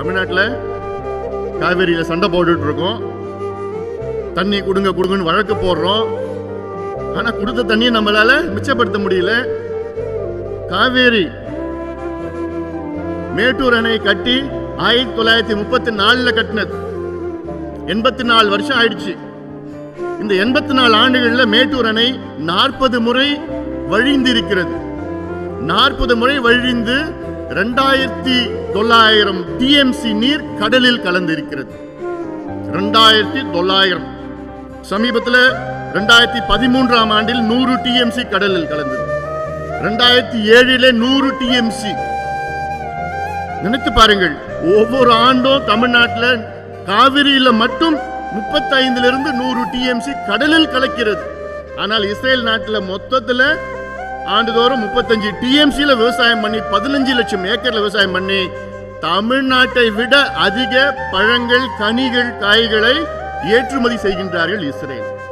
தமிழ்நாட்டில் காவேரியில் சண்டை போட்டுட்டு இருக்கோம் தண்ணி கொடுங்க கொடுங்கன்னு வழக்கு போடுறோம். ஆனால் கொடுத்த தண்ணியை நம்மளால மிச்சப்படுத்த முடியல. காவேரி மேட்டூர் அணை கட்டி ஆயிரத்தி தொள்ளாயிரத்தி முப்பத்தி நாலில் கட்டினது. எண்பத்தி நாலு வருஷம் ஆயிடுச்சு. இந்த எண்பத்தி நாலு ஆண்டுகளில் மேட்டூர் அணை நாற்பது முறை வழிந்திருக்கிறது நாற்பது முறை வழிந்து ரெண்டாயிரத்தி தொள்ளாயிரம் டிஎம்சி நீர் கடலில் கலந்திருக்கிறது. ரெண்டாயிரத்தி தொள்ளாயிரம். சமீபத்தில் ரெண்டாயிரத்தி பதிமூன்றாம் ஆண்டில் நூறு டிஎம்சி கடலில் கலந்தது. ரெண்டாயிரத்தி ஏழிலே நூறு டிஎம்சி நினைத்து பாருங்கள் ஒவ்வொரு ஆண்டும் தமிழ்நாட்டில் காவிரியில் மட்டும் முப்பத்தைந்துல இருந்து நூறு டிஎம்சி கடலில் கலக்கிறது. ஆனால் இஸ்ரேல் நாட்டில் மொத்தத்தில் ஆண்டுதோறும் முப்பத்தஞ்சு டிஎம்சியில் விவசாயம் பண்ணி பதினஞ்சு லட்சம் ஏக்கர்ல விவசாயம் பண்ணி தமிழ்நாட்டை விட அதிக பழங்கள் கனிகள் காய்களை ஏற்றுமதி செய்கின்றார்கள் இஸ்ரேல்.